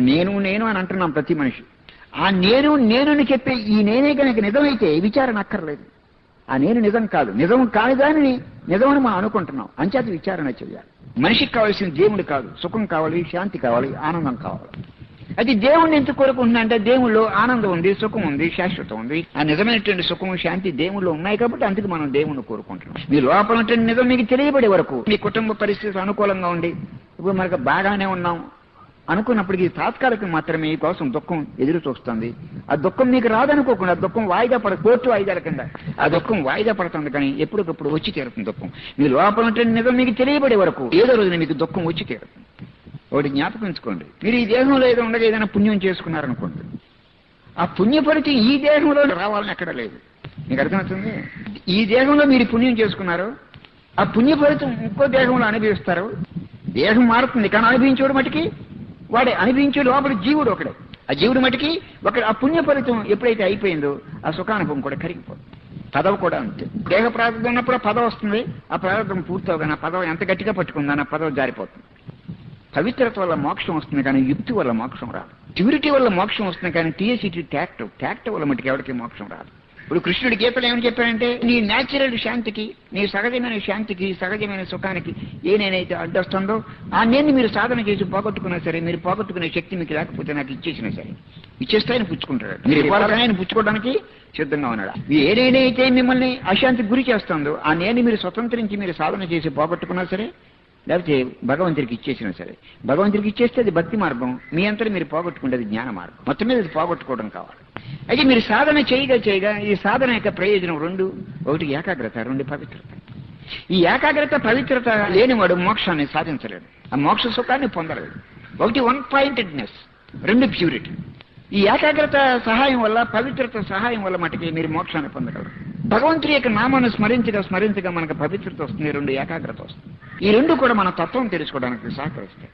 నేను నేను అని అంటున్నాం ప్రతి మనిషి. ఆ నేను నేను అని చెప్పే ఈ నేనే కనుక నిజమైతే విచారణ అక్కర్లేదు. ఆ నేను నిజం కాదు. నిజం కాని దానిని నిజమని మనం అనుకుంటున్నాం. అంచేత విచారణ చేయాలి మనిషికి కావాల్సిన దేవుడు కాదు. సుఖం కావాలి శాంతి కావాలి ఆనందం కావాలి. అది దేవుణ్ణి ఎందుకు కోరుకుంటున్నా అంటే దేవుళ్ళు ఆనందం ఉంది సుఖం ఉంది శాశ్వతం ఉంది. ఆ నిజమైనటువంటి సుఖం శాంతి దేవుళ్ళు ఉన్నాయి కాబట్టి అందుకు మనం దేవుణ్ణి కోరుకుంటున్నాం. మీ లోపల నిజం మీకు తెలియబడే వరకు మీ కుటుంబ పరిస్థితి అనుకూలంగా ఉండి ఇప్పుడు మనకు బాగానే ఉన్నాం. అనుకున్నప్పటికీ తాత్కాలికం మాత్రమే ఈ కోసం దుఃఖం ఎదురు చూస్తుంది. ఆ దుఃఖం మీకు రాదనుకోకుండా ఆ దుఃఖం వాయిదా పడ కోర్టు వాయిదాల కింద. ఆ దుఃఖం వాయిదా పడుతుంది కానీ ఎప్పటికప్పుడు వచ్చి తీరుతుంది దుఃఖం. మీ లోపల నిజం మీకు తెలియబడే వరకు ఏదో రోజున మీకు దుఃఖం వచ్చి తీరుతుంది ఒకటి జ్ఞాపకించుకోండి మీరు ఈ దేహంలో ఏదో ఉండగా ఏదైనా పుణ్యం చేసుకున్నారనుకోండి. ఆ పుణ్య ఈ దేహంలో రావాలని ఎక్కడ లేదు. మీకు అర్థమవుతుంది? ఈ దేహంలో మీరు పుణ్యం చేసుకున్నారు. ఆ పుణ్యఫలితం ఇంకో దేహంలో అనుభవిస్తారు. దేహం మారుతుంది కానీ అనుభవించడం మటుకి వాడే అనుభవించే లోపల జీవుడు ఒకడే. ఆ జీవుడు మటుకి ఒక ఆ పుణ్య ఫలితం ఎప్పుడైతే అయిపోయిందో ఆ సుఖానుభవం కూడా కరిగిపోతుంది. పదవి కూడా అంతే. దేహ ప్రారంభం ఉన్నప్పుడు ఆ పదవి వస్తుంది ఆ ప్రారంభం పూర్తవగానే ఆ పదవి ఎంత గట్టిగా పట్టుకుందని ఆ పదవి జారిపోతుంది. పవిత్రత వల్ల మోక్షం వస్తుంది కానీ యుక్తి వల్ల మోక్షం రాదు. ప్యూరిటీ వల్ల మోక్షం వస్తుంది కానీ టీఎసిటీ ట్యాక్ట్ ట్యాక్ట్ వల్ల మటుకు ఎవరికి మోక్షం రాదు. ఇప్పుడు కృష్ణుడి గీతలు ఏమని చెప్పాడంటే నీ న్యాచురల్ శాంతికి నీ సహజమైన శాంతికి సహజమైన సుఖానికి ఏ నేనైతే అడ్డొస్తుందో ఆ నేను మీరు సాధన చేసి పోగొట్టుకున్నా సరే మీరు పోగొట్టుకునే శక్తి మీకు లేకపోతే నాకు ఇచ్చేసినా సరే ఇచ్చేస్తే ఆయన పుచ్చుకుంటాడు. మీరు ఇవ్వాలని ఆయన పుచ్చుకోవడానికి సిద్ధంగా ఉన్నాడు. ఏ నేనైతే మిమ్మల్ని అశాంతికి గురి చేస్తుందో ఆ నేను మీరు స్వతంత్రించి మీరు సాధన చేసి పోగొట్టుకున్నా సరే లేకపోతే భగవంతుడికి ఇచ్చేసినా సరే భగవంతుడికి ఇచ్చేస్తే అది భక్తి మార్గం మీ అంతా మీరు పోగొట్టుకునేది జ్ఞాన మార్గం. మొత్తం మీద అది పోగొట్టుకోవడం కావాలి. అయితే మీరు సాధన చేయగా చేయగా ఈ సాధన యొక్క ప్రయోజనం రెండు. ఒకటి ఏకాగ్రత రెండు పవిత్రత. ఈ ఏకాగ్రత పవిత్రత లేనివాడు మోక్షాన్ని సాధించలేడు. ఆ మోక్ష సుఖాన్ని పొందలేడు. ఒకటి వన్ పాయింటెడ్నెస్ రెండు ప్యూరిటీ ఈ ఏకాగ్రత సహాయం వల్ల పవిత్రత సహాయం వల్ల మటుకి మీరు మోక్షాన్ని పొందగలరు. భగవంతుడి యొక్క నామాన్ని స్మరించగా స్మరించగా మనకు పవిత్రత వస్తుంది రెండు ఏకాగ్రత వస్తుంది. ఈ రెండు కూడా మన తత్వం తెలుసుకోవడానికి సహకరిస్తాయి.